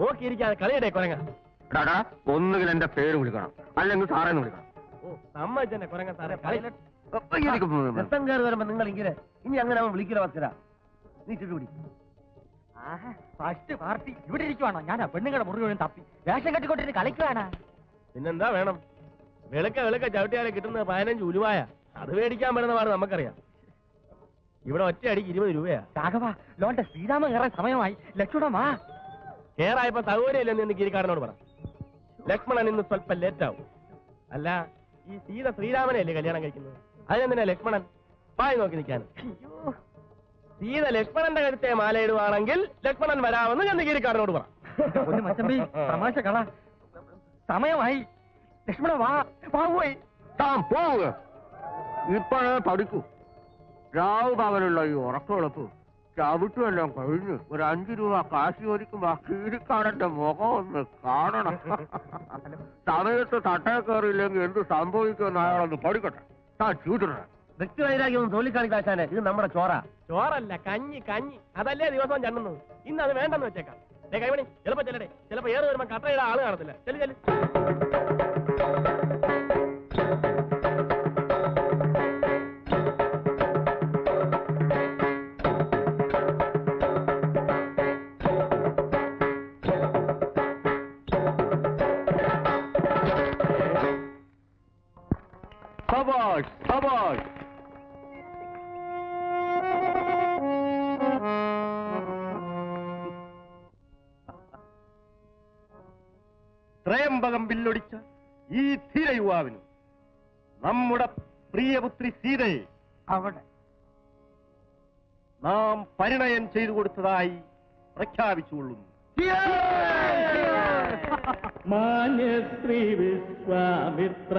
നോക്കിയിരിക്കാതെ കളിയടേ കുരങ്ങ. എടാടാ ഒന്നുകിൽ എന്റെ പേര് വിളിക്കണം. അല്ലെങ്കിൽ സാറേന്ന് വിളിക്കണം. ഓ സമ്മതിച്ചെന്നെ കുരങ്ങ സാറേ. കളി രക്തം കയറി വരുമ്പോ നിങ്ങൾ ഇങ്ങനെ ഇനി അങ്ങനെ അവൻ വിളിക്കില്ല വസ്തുര നീ ചുറ്റുപിടി ഫസ്റ്റ് പാർട്ടി ഇവിടെ ഇരിക്കുവാണോ? ഞാൻ പെണ്ണുങ്ങളുടെ മുറി മുഴുവൻ തപ്പി. വേഷം കെട്ടിക്കൊണ്ടിട്ട് കളിക്കുവാണ്. പിന്നെന്താ വേണം? വെളുക്ക വെളുക്ക ചവിട്ടിയാലെ കിട്ടുന്ന പതിനഞ്ച് ഉലുവായ. അത് മേടിക്കാൻ പറ്റുന്ന പാട് നമുക്കറിയാം. ഇവിടെ ഒറ്റയടിക്ക് ഇരുപത് രൂപയാ. രാഘവ ലോണ്ട ശ്രീരാമ കയറാൻ സമയമായി. ലക്ഷ്മണ വാ കേറായപ്പോ സൗകര്യമില്ലെന്ന് എന്ന് ഗിരിക്കാരനോട് പറ. ലക്ഷ്മണൻ ഇന്ന് സ്വല്പം ലേറ്റ് ആവും. അല്ല ഈ സീത ശ്രീരാമനെയല്ലേ കല്യാണം കഴിക്കുന്നത്? അതിനെന്തിനാ ലക്ഷ്മണൻ? പായി നോക്കി നിൽക്കാൻ. സീത ലക്ഷ്മണന്റെ കഴുത്തെ മാലയിടുവാണെങ്കിൽ ലക്ഷ്മണൻ വരാമെന്ന് ഞാൻ ഗിരിക്കാരനോട് പറ. തമാശ കള. സമയമായി. ലക്ഷ്മണ വാ വാ പോയി. താൻ പോവുക. ഇപ്പോഴേ പഠിക്കൂ. രാവ് പകലുള്ള ഈ ഉറക്കമെളുപ്പ് ചവിട്ടുമെല്ലാം കഴിഞ്ഞു ഒരു അഞ്ചു രൂപ കാശി ഒരിക്കുമ്പോ കീഴിക്കാടന്റെ മുഖം ഒന്ന് കാണണം. സമയത്ത് തട്ടേ കയറിയില്ലെങ്കിൽ എന്ത് സംഭവിക്കുമെന്ന് അയാളൊന്ന് പഠിക്കട്ടെ. താൻ ചൂട്ടിടണം വ്യക്തി വൈരാഗ്യം തോലിക്കാണിക്കാശാനെ ഇത് നമ്മുടെ ചോറ. ചോറല്ല കഞ്ഞി കഞ്ഞി. അതല്ലേ ദിവസവും ചണ്ണുന്നത്. ഇന്ന് അത് വേണ്ടെന്ന് വെച്ചേക്കാം. കൈമണി ചിലപ്പോ ചെല്ലടേ. ചിലപ്പോ ഏറെ വരുമ്പോ കട്ടയുടെ ആൾ കാണത്തില്ല. ചെല്ലു ചെല്ലു. സബാഷ് സബാഷ് ത്രയംബകം ബില്ലൊടിച്ച ഈ ധീര യുവാവിന് നമ്മുടെ പ്രിയപുത്രി സീതയെ അവിടെ. നാം പരിണയം ചെയ്തു കൊടുത്തതായി പ്രഖ്യാപിച്ചുകൊള്ളുന്നു. മാന്യ ശ്രീ വിശ്വാമിത്ര.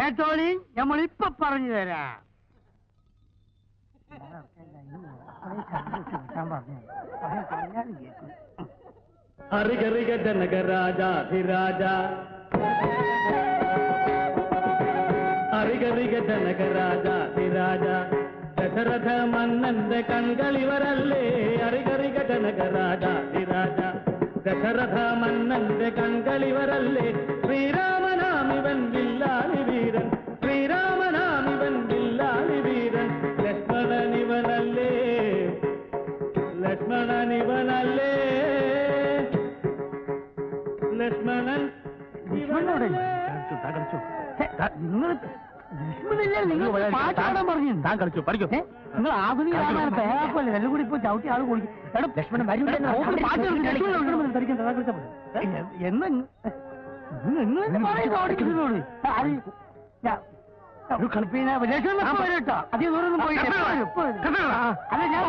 കേട്ടോളി നമ്മൾ ഇപ്പൊ പറഞ്ഞു തരാം. ഹരിഗരിക ജനകരാജാധിരാജ ഹരിഗരിക ജനകരാജാധിരാജ ദശരഥ മന്നന്റെ കൺകളിവരല്ലേ? ഹരിഗരിക ജനകരാജാധിരാജ ദശരഥ മന്നന്റെ കൺകളിവരല്ലേ? ശ്രീരാമനാമിവൻ വില്ലാളി വീരൻ ശ്രീരാമനാമിവൻ വില്ലാളി വീരൻ ലക്ഷ്മണനിവനല്ലേ? ലക്ഷ്മണനിവനല്ലേ? ലക്ഷ്മണൻ ഇവനല്ലേ? നിങ്ങൾ നിങ്ങൾ പാട്ടാടാൻ പറഞ്ഞു. താൻ കളിച്ചു പഠിക്കൂ. നിങ്ങൾ ആധുനിക രാമായണം പേരാക്കല്ലേ എല്ലാം കൂടി ഇപ്പൊ ചവിട്ടി ആൾ കുടിക്കും ലക്ഷ്മണൻ വരും എന്ന് കളിപ്പിക്കുന്ന അധികം ദൂരം ഒന്നും പോയിട്ട് ഇപ്പൊ വരും, ഇപ്പൊ വരും. അല്ല ഞാൻ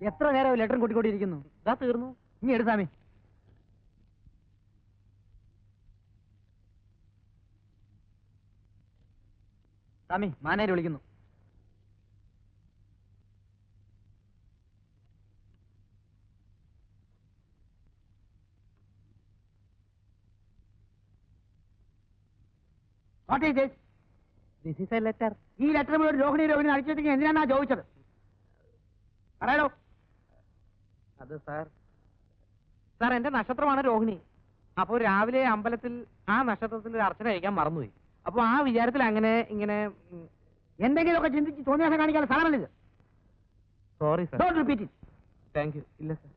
എത്ര നേരം ലെറ്ററും കൂട്ടിക്കൊണ്ടിരിക്കുന്നു ഇതാ തീർന്നു. ഇനി എടുത്താമി സ്വാമി. മാനേര് വിളിക്കുന്നു. What is this is a letter ഈ ലെറ്റർ ഒരു രോഹിണി രോഹിണി അടിച്ചിട്ട് എന്തിനാണ് ചോദിച്ചത്? പറയാലോ അത് സാർ. സാർ എന്റെ നക്ഷത്രമാണ് രോഹിണി. അപ്പോൾ രാവിലെ അമ്പലത്തിൽ ആ നക്ഷത്രത്തിൽ ഒരു അർച്ചന കഴിക്കാൻ മറന്നുപോയി. അപ്പോൾ ആ വിചാരത്തിൽ അങ്ങനെ ഇങ്ങനെ എന്തെങ്കിലുമൊക്കെ ചിന്തിച്ച് തോന്നിയാസം കാണിക്കാൻ സ്ഥലമല്ല ഇത്? Sorry sir don't repeat it thank you ഇല്ല സാർ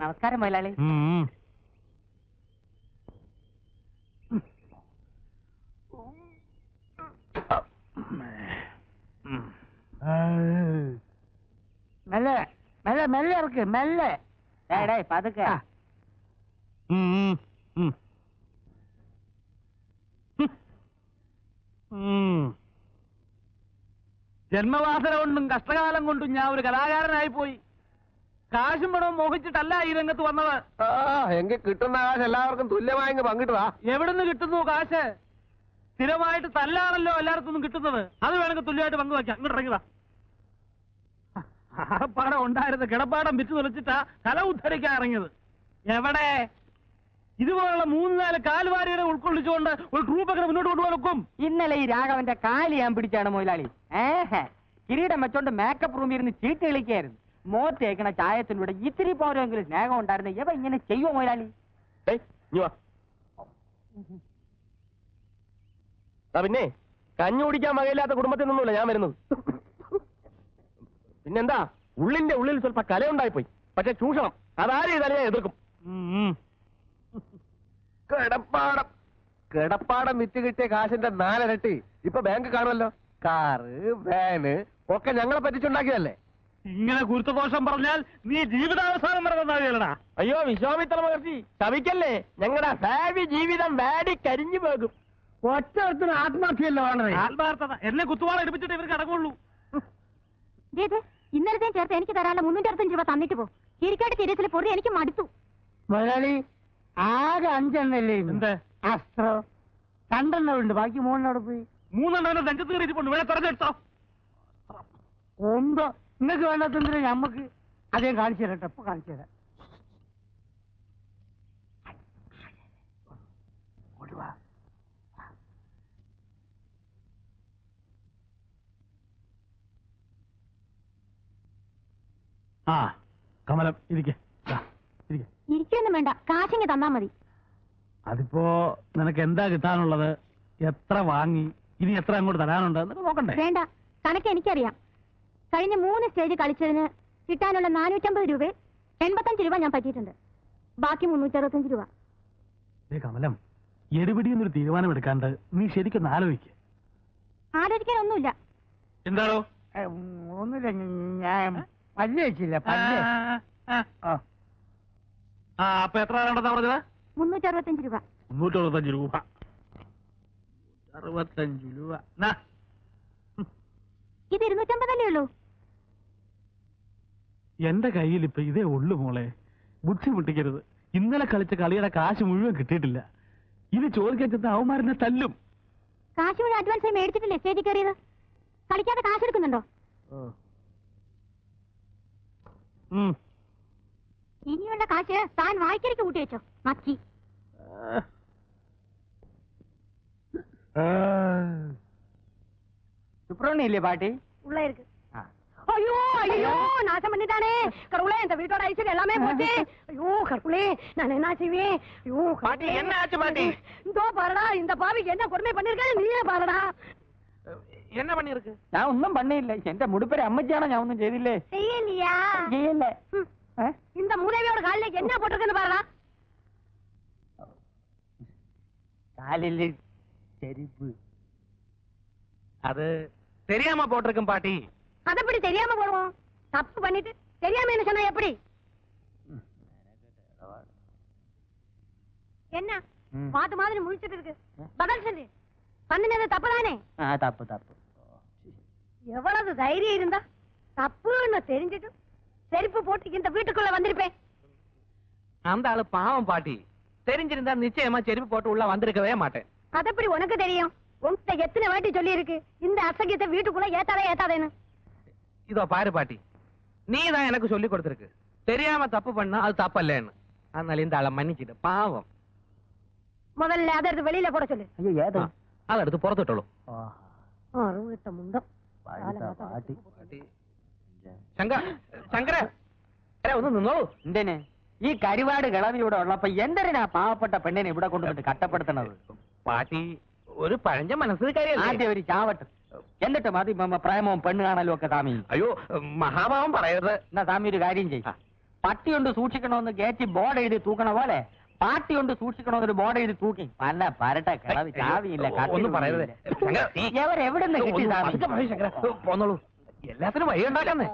നമസ്കാരം മുതലാളി മെല്ലെ ഇറക്ക് മെല്ലെ. ഡേ പതുക്കെ. ജന്മവാസന കൊണ്ടും കഷ്ടകാലം കൊണ്ടും ഞാൻ ഒരു കലാകാരനായി പോയി കാശും പണവും മോഹിച്ചിട്ടല്ല ഈ രംഗത്ത് വന്നത്. ആ എങ്കിൽ കിട്ടുന്ന കാശ് എല്ലാവർക്കും തുല്യമായി പങ്കിട്ടതാ. എവിടുന്ന് കിട്ടുന്നു കാശ്? സ്ഥിരമായിട്ട് തല്ലാണല്ലോ എല്ലാവർക്കും കിട്ടുന്നത്. അത് വേണമെങ്കിൽ തുല്യമായിട്ട് പങ്കുവയ്ക്കാം. ഇങ്ങോട്ട് ഇറങ്ങിതാ ആപ്പാടം ഉണ്ടായിരുന്ന കിടപ്പാടം വിറ്റ് തുലച്ചിട്ടാ കല ഉദ്ധരിക്കാൻ ഇറങ്ങിയത്. എവിടെ? ഇതുപോലുള്ള മൂന്ന് നാല് കാൽവാരികളെ ഉൾക്കൊള്ളിച്ചുകൊണ്ട് ഒരു ട്രൂപ്പൊക്കെ മുന്നോട്ട് കൊണ്ടുപോകാൻ ഒക്കും? ഇന്നലെ ഈ രാഘവന്റെ കാൽ ഞാൻ പിടിച്ചാണ് മൊയിലാളി. ഏഹ് കിരീടം വെച്ചോണ്ട് മേക്കപ്പ് റൂമിൽ ഇരുന്ന് ചീട്ട് കളിക്കായിരുന്നു. മോത്ത് തേക്കണ ചായത്തിലൂടെ ഇത്തിരി പോരെങ്കിലും സ്നേഹം ഉണ്ടായിരുന്നു ഇവ ഇങ്ങനെ ചെയ്യുമോ മൊയിലാളി. ആ പിന്നെ കഞ്ഞി കുടിക്കാൻ വകയില്ലാത്ത കുടുംബത്തിൽ നിന്നുമില്ല ഞാൻ വരുന്നത്. പിന്നെന്താ? ഉള്ളിന്റെ ഉള്ളിൽ സ്വല്പ കലയുണ്ടായിപ്പോയി. പക്ഷെ ചൂഷണം അതാരും ചെയ്താലും ഞാൻ എതിർക്കും. കിടപ്പാടം. കിടപ്പാടം വിറ്റ് കിട്ടിയ കാശിന്റെ നാലരട്ടി ഇപ്പൊ ബാങ്ക് കാണുമല്ലോ. കാറ് വാന് ഒക്കെ ഞങ്ങളെ പറ്റിച്ചുണ്ടാക്കിയതല്ലേ? ഇങ്ങനെ ഗുരുത്വദോഷം പറഞ്ഞാൽ നീ ജീവിതാവസാനം നന്നാവിയല്ലടാ അയ്യോ വിശ്വാമിത്ര മഹർഷി ശവിക്കല്ലേ? ഞങ്ങളുടെ ഭാവി ജീവിതം വാടി കരിഞ്ഞു പോകും. ഒറ്റ ആത്മഹത്യയല്ലോ ആത്മാർത്ഥത. എന്നെ കുത്തുവാള എടുപ്പിച്ചിട്ട് ഇവർക്ക് അടങ്ങുള്ളൂ. ഇന്നലത്തെയും ചേർത്ത് എനിക്ക് തരാനുള്ള മുന്നൂറ്റി അറുപത്തഞ്ച് രൂപ തന്നിട്ട് പോ. കിരിക്കാട്ട് തിരിച്ചിൽ പൊറി എനിക്ക് മടുത്തു. മുതലാളി ആകെ അഞ്ചെണ്ണല്ലേ എന്ത്? അസ്ത്രോ. രണ്ടെണ്ണമുണ്ട് ബാക്കി മൂന്നെണ്ണം പോയി. മൂന്നെണ്ണം രംഗത്ത് കയറി ഇരിപ്പുണ്ട് വേണേ തെരഞ്ഞെടുത്തോ ഒമ്പോ നിങ്ങൾക്ക് വേണ്ടാത്തതിന് ഞമ്മക്ക് അതേ കാണിച്ചു തരട്ടെ ഇപ്പൊ കാണിച്ചു തരാം. ആ കമലം ഇരിക്കെ. ഇരിക്കെ. ഇരിക്കൊന്നും വേണ്ട. കാശിങ് തന്നാ മതി. അതിപ്പോ നിനക്ക് എന്താ കിട്ടാനുള്ളത്? എത്ര വാങ്ങി? ഇനി എത്ര അങ്ങോട്ട് തരാനുണ്ട്? നോക്കണ്ടേ? വേണ്ട. കണക്ക് എനിക്കറിയാം. കഴിഞ്ഞ മൂന്ന് സ്റ്റേജ് കളിച്ചതിന് കിട്ടാനുള്ള നാനൂറ്റമ്പത് രൂപ എൺപത്തഞ്ച് രൂപ ഞാൻ പറ്റിയിട്ടുണ്ട്. ബാക്കി മുന്നൂറ്റി അറുപത്തഞ്ച് രൂപ. ഏ കമലം എടുപിടി എന്നൊരു തീരുമാനം എടുക്കാണ്ട് നീ ശരിക്കും ആലോചിക്ക. ആലോചിക്കാനൊന്നുമില്ല. എന്താണോ? ഒന്നുമില്ല. ഞാൻ പല്ല് വെച്ചില്ല പല്ല്. ആ. ആ. അപ്പൊ എത്ര വേണ്ടെന്നാ പറഞ്ഞത്? മുന്നൂറ്റി അറുപത്തഞ്ച് രൂപ. മുന്നൂറ്റി അറുപത്തഞ്ച് രൂപ. അറുപത്തഞ്ച് രൂപ. നാ. ഇത് ഇരുന്നൂറ്റമ്പതല്ലേ ഉള്ളൂ? എന്റെ കയ്യിൽ ഇപ്പൊ ഇതേ ഉള്ളു മോളെ. ബുദ്ധിമുട്ടിക്കരുത്. ഇന്നലെ കളിച്ച കളിയുടെ കാശ് മുഴുവൻ കിട്ടിയിട്ടില്ല. ഇത് ചോദിക്കാൻ ചെന്ന അവന്മാരനെ തല്ലും. കാശ് മുഴുവൻ അഡ്വാൻസ് ആയി മേടിച്ചിട്ടില്ലേ സ്റ്റേജിൽ കയറിയത്? കളിക്കാതെ കാശ് എടുക്കുന്നുണ്ടോ. ഇനിയുള്ള കാശ് താൻ വായിക്കരിക്ക് കൂട്ടി വെച്ചോ മക്കി സുബ്രഹ്മണ്യല്ലേ പാട്ടി உள்ள இருக்கு ஐயோ ஐயோ நாசம் பண்ணிட்டானே கடவுளே இந்த வீட்டோட ஐஸ்வர்யம் எல்லாமே போச்சு ஐயோ கடவுளே நான் என்ன செய்வேன் ஐயோ பாட்டி, என்ன ஆச்சு, பாட்டி? இதோ பாருடா இந்த பாவிக்கு என்ன கொடுமை பண்ணிருக்காரு நீயே பாருடா என்ன பண்ணிருக்கு நான் ஒன்றும் பண்ணையில்லை. எந்த முடிப்பேரு அம்மச்சியான ஞாபகம் ஒன்றும் செய்தில்லே. செய்யலையா? செய்யல. இந்த மூலவியோட காலில் என்ன போட்டிருக்குன்னு பாருடா. காலில் செரிப்பு அது தெரியாம போட்டிருக்கும் பாட்டி. அது எப்படி தெரியாம போடுவோம்? தப்பு பண்ணிட்டு தெரியாம என்ன சொன்னா எப்படி? என்ன? மாத்து மாதிரி முழிச்சிட்டு இருக்கு. பதில் சொல்லு. பண்ணினது தப்பு தானே தப்பு தப்பு. எவ்வளவு தைரியம் இருந்தா தப்புன்னு தெரிஞ்சிட்டு செருப்பு போட்டு இந்த வீட்டுக்குள்ள வந்திருப்பேன். அந்த ஆளு பாவம் பாட்டி. தெரிஞ்சிருந்தா நிச்சயமா செருப்பு போட்டு உள்ள வந்திருக்கவே மாட்டேன். அதப்படி உனக்கு தெரியும். உங்ககிட்ட எத்தனை வாட்டி சொல்லி இருக்கு இந்த அசகியத்தை வீட்டுக்குள்ள ஏத்தாதே ஏத்தாதேன்னு. இதோ பாரு பாட்டி. நீ தான் எனக்கு சொல்லி கொடுத்துருக்கு. தெரியாம தப்பு பண்ணா அது தப்பல்லன்னு. அதனால இந்த ஆளை மன்னிச்சிட்டு பாவம். முதல்ல அதை எடுத்து வெளியில போட சொல்லு. ஐயோ ஏதோ അതെടുത്ത് പുറത്തിട്ടുള്ളൂ അറിവിട്ട മുണ്ടം. ഒന്ന് നിന്നോളൂ. എന്തിനെ? ഈ കരുവാട് കിളവി ഇവിടെ ഉള്ളപ്പോ എന്തിനാ പാവപ്പെട്ട പെണ്ണിനെ ഇവിടെ കൊണ്ടുവന്നിട്ട് കട്ടപ്പെടുത്തണത് പാട്ടി ഒരു പഴഞ്ച മനസ്സിൽ കാര്യം ആദ്യം ഒരു ചാവട്ട്. എന്നിട്ട് മതി പ്രേമവും പെണ്ണ് കാണലും ഒക്കെ സ്വാമി. അയ്യോ മഹാഭാവം പറയരുത്. എന്നാ സ്വാമി ഒരു കാര്യം ചെയ്യ. പട്ടിയുണ്ട് സൂക്ഷിക്കണമെന്ന് ഗേറ്റ് ബോർഡ് എഴുതി തൂക്കണ പോലെ പാട്ടി കൊണ്ട് സൂക്ഷിക്കണമെന്നൊരു ബോർഡ് എഴുതി തൂക്കി. പല പരട്ട കിളവി ചാവിയില്ല ഒന്നും പറയരുത്. എവിടെ നിന്ന് കിട്ടി. പോന്നോളൂ. എല്ലാത്തിനും വഴി ഉണ്ടാക്കാന്നേ.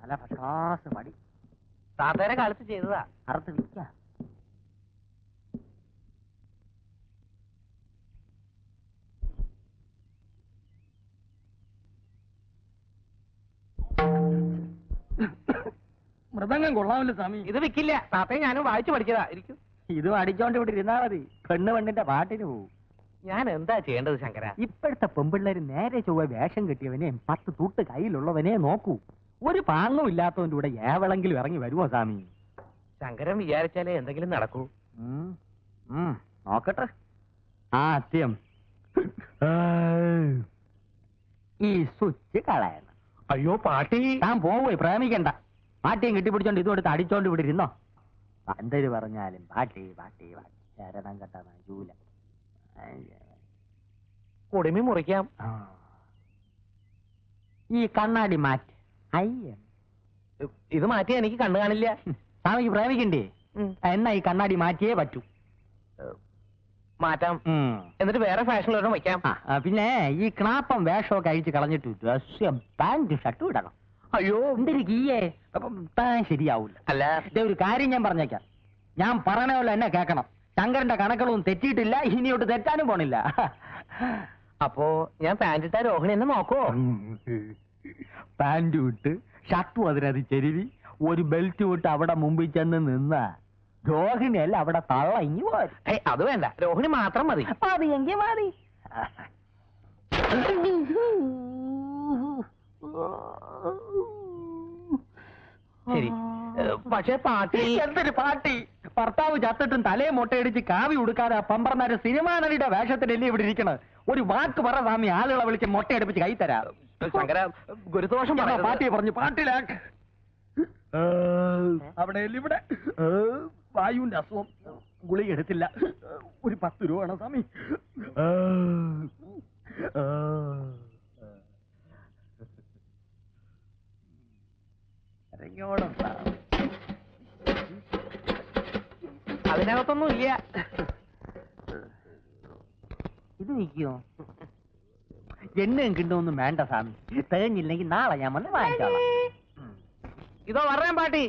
നല്ല ഫസ്റ്റ് മടി. താത്തേരെ കാലത്ത് ചെയ്തതാ. അറുത്ത് വിൽക്കാം. മൃദംഗം കൊള്ളാമല്ലോ സ്വാമി. ഇത് വിക്കില്ല. താത്തയും ഞാനും വായിച്ചു പഠിച്ചതാ. ഇരിക്കും. ഇതും അടിച്ചോണ്ട് ഇവിടെ ഇരുന്നാ മതി. പെണ്ണ് പെണ്ണിന്റെ പാട്ടിന് പോവും. ഞാൻ എന്താ ചെയ്യേണ്ടത് ശങ്കര? ഇപ്പോഴത്തെ പെമ്പിള്ളേര് നേരെ ചൊവ്വ വേഷം കെട്ടിയവനെ പത്ത് തൂട്ട് കയ്യിലുള്ളവനെ നോക്കൂ. ഒരു പാങ്ങും ഇല്ലാത്തവന്റെ കൂടെ ഏവളെങ്കിലും ഇറങ്ങി വരുമോ സ്വാമി? ശങ്കരൻ വിചാരിച്ചാലേ എന്തെങ്കിലും നടക്കൂ. നോക്കട്ടെ. ആ അത്യം. ഈ സ്വിച്ച് കളയണം. അയ്യോ പാട്ടി. താൻ പോവുകയെ പ്രേമിക്കണ്ട. പാട്ടിയും കെട്ടിപ്പിടിച്ചോണ്ട് ഇതുകൊടുത്ത് അടിച്ചോണ്ട് ഇവിടെ ഇരുന്നോ? പന്തര് പറഞ്ഞാലും പാട്ടി പാട്ടി പാട്ടി. ശരണം കെട്ട ജൂല കുടുമി മുറിക്കാം. ഈ കണ്ണാടി മാറ്റി. അയ്യ. ഇത് മാറ്റിയ എനിക്ക് കണ്ണു കാണില്ല. സ്വാമിക്ക് പ്രേമിക്കണ്ടേ. എന്നാ ഈ കണ്ണാടി മാറ്റിയേ പറ്റൂ. മാറ്റാം. എന്നിട്ട് വേറെ ഫാഷനിലൊരെണ്ണം വയ്ക്കാം പിന്നെ ഈ ക്ലാപ്പം വേഷമൊക്കെ അഴിച്ച് കളഞ്ഞിട്ട് പാന്റ് ഷർട്ടും ഇടണം. അയ്യോ. എന്തൊരു കീയേ താൻ ശരിയാവൂല. അല്ല. ദേ ഒരു കാര്യം ഞാൻ പറഞ്ഞേക്കാം. ഞാൻ പറയണ പോലെ എന്നെ കേക്കണം ശങ്കരന്റെ കണക്കുകളൊന്നും തെറ്റിയിട്ടില്ല. ഇനിയോട്ട് തെറ്റാനും പോണില്ല. അപ്പോ ഞാൻ പാന്റിട്ട രോഹിണി എന്നെ നോക്കോ പാന്റ് വിട്ട് ഷർട്ടും അതിനത് ചെരുവി ഒരു ബെൽറ്റ് വിട്ട് അവിടെ മുമ്പിൽ ചെന്ന് നിന്ന. രോഹിണിയല്ല അവിടെ തള്ള ഇനി പോയി അത് വേണ്ട. രോഹിണി മാത്രം മതി. മതി എങ്കിൽ മതി. ശരി. പക്ഷെ പാട്ടി എന്തൊരു പാട്ടി? ഭർത്താവ് ചത്തിട്ടും തലയെ മുട്ടയടിച്ച് കാവി ഉടുക്കാതെ ആ സിനിമാനടിയുടെ സിനിമാ നടിയുടെ വേഷത്തിലല്ലേ ഇവിടെ ഇരിക്കണത്? ഒരു വാക്ക് പറ സ്വാമി ആളുകളെ വിളിച്ച് മുട്ടയടിപ്പിച്ച് കൈ തരാം. ശങ്കര ഗുരുദോഷം. പാട്ടിയെ പറഞ്ഞു പാട്ടിലാക്ക് അവിടെ ഇവിടെ? വായുവിന്റെ അസുഖം. ഗുളിക എടുത്തില്ല. ഒരു പത്ത് രൂപ വേണം സ്വാമി. സ്വാമി. അതിനകത്തൊന്നും ഇല്ല. ഇത് നിൽക്കുമോ എണ്ണയും കിണ്ടൊന്നും വേണ്ട സ്വാമി. തികഞ്ഞില്ലെങ്കിൽ നാളെ ഞാൻ വന്ന് വാങ്ങിച്ചോളാം. ഇതോ പറയാൻ പാട്ടി.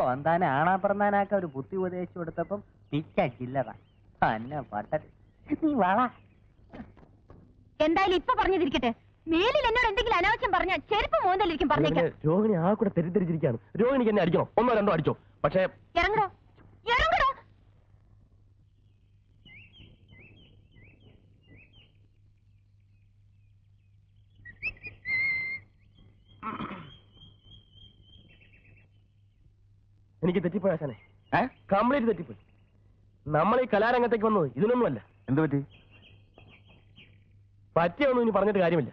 ഓന്താനെ ആണാ പറന്നാനാക്ക ഒരു ബുദ്ധി ഉപദേശിച്ചു കൊടുത്തപ്പം പിച്ച ചില്ലറ. അന്ന പട്ടത്. നീ വള. എന്തായാലും ഇപ്പൊ പറഞ്ഞതിരിക്കട്ടെ. മേലിൽ എന്നോട് എന്തെങ്കിലും അനാവശ്യം പറഞ്ഞാൽ ചെരുപ്പ് മോന്തലിരിക്കും പറഞ്ഞേക്കാം. രോഹിണി ആ കൂടെ തെറ്റിദ്ധരിച്ചിരിക്കുകയാണ്. രോഹിണിക്ക് എന്നെ അടിക്കണം? ഒന്നോ രണ്ടോ അടിച്ചോ? പക്ഷേ ഇറങ്ങടോ. ഇറങ്ങടോ. എനിക്ക് തെറ്റിപ്പോയി ആശാനെ. കംപ്ലീറ്റ് തെറ്റിപ്പോയി. നമ്മൾ ഈ കലാരംഗത്തേക്ക് വന്നത് ഇതിനൊന്നുമല്ല. എന്ത് പറ്റി? പറ്റിയൊന്നും ഇനി പറഞ്ഞിട്ട് കാര്യമില്ല.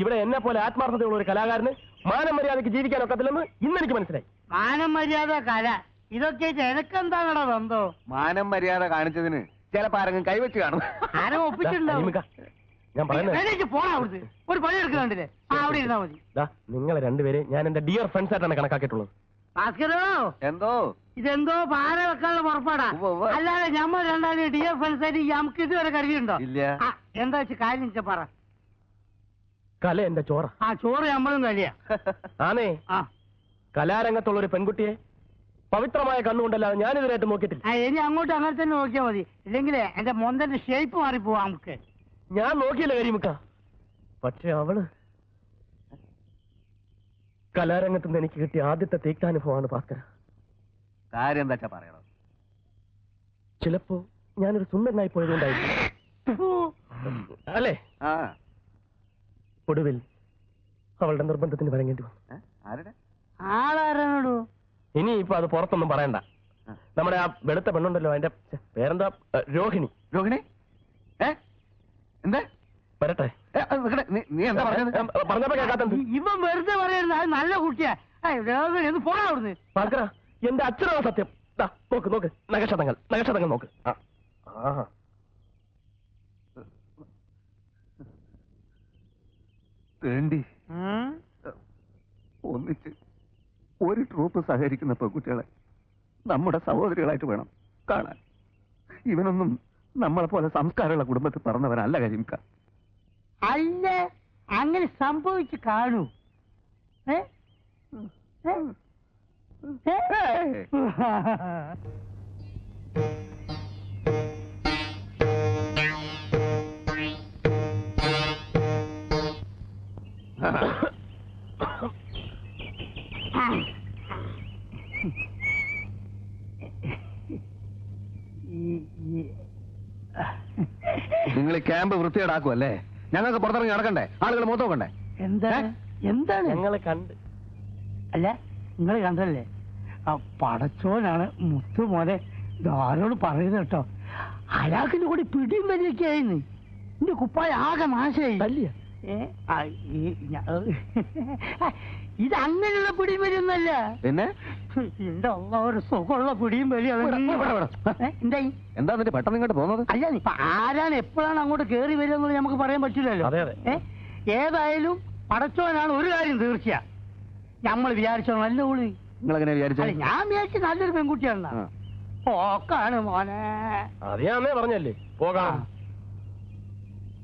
ഇവിടെ എന്നെ പോലെ ആത്മാർത്ഥതയുള്ള ഒരു കലാകാരന് മാനം മര്യാദയ്ക്ക് ജീവിക്കാൻ ഒക്കത്തില്ലെന്ന് ഇന്ന് എനിക്ക് മനസ്സിലായി. മാനം മര്യാദ കല. ഇതൊക്കെ എനക്കെന്താണോ ബന്ധോ? മാനം മര്യാദ കാണിച്ചതിന് ചിലപ്പോ ആരെങ്കിലും കൈവച്ച് കാണും. ആരും ഒപ്പിച്ചിട്ടുണ്ടോ? അനിമിക്ക, ഞാൻ പറയുന്നത് പോണ അവിടുന്ന്. ഒരു പണി എടുക്കുന്നുണ്ടല്ലേ ആ അവിടെ ഇരുന്നാ മതി. ദാ നിങ്ങളെ രണ്ടുപേരെ ഞാൻ എന്റെ ഡിയർ ഫ്രണ്ട്സ് ആയിട്ടാണ് കണക്കാക്കിയിട്ടുള്ളത്. ഭാസ്കരോ? എന്തോ? ഇതെന്തോ പാര വെക്കാനുള്ള പുറപ്പാടാ. അല്ലാതെ ഞമ്മ രണ്ടാളും ഡിയർ ഫ്രണ്ട്സ് ആയിട്ട് നമുക്ക് ഇതുവരെ കഴിയുണ്ടോ ഇല്ല. എന്താ വെച്ച് കാര്യം പറ. കല എന്റെ ചോറ. ആ ചോറ് നമ്മളും കഴിയാ. ആണേ ആ. കലാരംഗത്തുള്ള ഒരു പെൺകുട്ടിയെ പവിത്രമായ കണ്ണുകൊണ്ടല്ലാതെ ഞാൻ ഇതിനായിട്ട് നോക്കിയിട്ടില്ല. ആ, ഇനി അങ്ങോട്ട് അങ്ങനെ തന്നെ നോക്കിയാ മതി. ഇല്ലെങ്കിലേ എന്റെ മൊന്തന്റെ ഷേപ്പ് മാറിപ്പോവാ നമുക്ക്. ഞാൻ നോക്കിയില്ല കരിമുക്ക. പക്ഷെ അവൾ കലാരംഗത്ത് നിന്ന് എനിക്ക് കിട്ടിയ ആദ്യത്തെ തീക്താനുഭവമാണ് ഭാസ്കര. കാര്യം എന്താ വെച്ചാ പറയണം ചിലപ്പോ ഞാനൊരു സുന്ദരനായി പോയതുകൊണ്ടായിരിക്കും. അല്ലേ? ആ. ഒടുവിൽ അവളുടെ നിർബന്ധത്തിന് വരങ്ങേണ്ടി വന്നു. ഇനി ഇപ്പൊ അത് പുറത്തൊന്നും പറയണ്ട. നമ്മുടെ ആ വെളുത്ത പെണ്ണുണ്ടല്ലോ അതിന്റെ പേരെന്താ? രോഹിണി. രോഹിണി? ഏ? എന്താ? വരട്ടെ. ഇവൻ വെറുതെ പറയരുത് അത് നല്ല കുട്ടിയാ. രോഹിണി, പോടാ അവിടുന്ന്. എന്റെ അച്ഛനാണ് സത്യം. നോക്ക് നോക്ക്. നഗക്ഷതങ്ങൾ നഗക്ഷതങ്ങൾ നോക്ക്. ആ. ആ. വേണ്ടി ഒന്നിച്ച് ഒരു ട്രൂപ്പ് സഹകരിക്കുന്ന പെൺകുട്ടികളെ നമ്മുടെ സഹോദരികളായിട്ട് വേണം കാണാൻ. ഇവനൊന്നും നമ്മളെ പോലെ സംസ്കാരമുള്ള കുടുംബത്തിൽ പറഞ്ഞവനല്ല കരിമിക്ക അല്ല അങ്ങനെ സംഭവിച്ച് കാണൂ. ഏ? നിങ്ങൾ ക്യാമ്പ് വൃത്തിയേടാക്കുമല്ലേ ഞങ്ങൾക്ക് പുറത്തിറങ്ങി നടക്കണ്ടേ? ആളുകൾ മൂത്ത നോക്കണ്ടേ? എന്താ എന്താണ്? ഞങ്ങൾ കണ്ട്. അല്ല നിങ്ങൾ കണ്ടല്ലേ ആ പടച്ചോനാണ് മുത്തു മോനെ ഇതാരോട് പറയുന്നത് കേട്ടോ? അയാൾക്കിന്റെ കൂടി പിടിയും വലിയൊക്കെ ആയിരുന്നു എന്റെ കുപ്പായ ആകെ നാശമായി. ഇത് അങ്ങനെയുള്ള പിടിയും വലിയൊന്നല്ല പിന്നെ? എന്റെ ഒരു സുഖമുള്ള പിടിയും വലിയ എന്താ പെട്ടെന്ന് ഇങ്ങോട്ട് പോകുന്നത്? അല്ല ഇപ്പൊ ആരാണ് എപ്പോഴാണ് അങ്ങോട്ട് കയറി വരിക എന്നുള്ളത് നമുക്ക് പറയാൻ പറ്റില്ലല്ലോ. അതെ, അതെ. ഏ? ഏതായാലും പടച്ചോനാണ് ഒരു കാര്യം തീർച്ച നമ്മൾ വിചാരിച്ചോ നല്ല ഉള്ളി നിങ്ങൾ എങ്ങനെ വിചാരിച്ചു ഞാൻ വിചാരിച്ച നല്ലൊരു പെൺകുട്ടിയാണ്. പോക്കാണ് മോനെ. അത് പറഞ്ഞല്ലേ. പോകാം.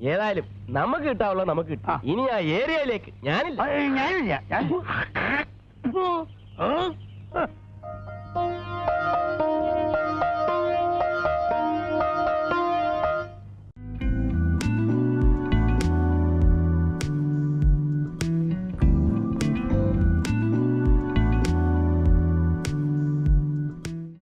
ഏതായാലും നമുക്ക് കിട്ടാവുള്ള നമുക്ക് കിട്ടും. ഇനി ആ ഏരിയയിലേക്ക് ഞാനില്ല. ഞാനില്ല.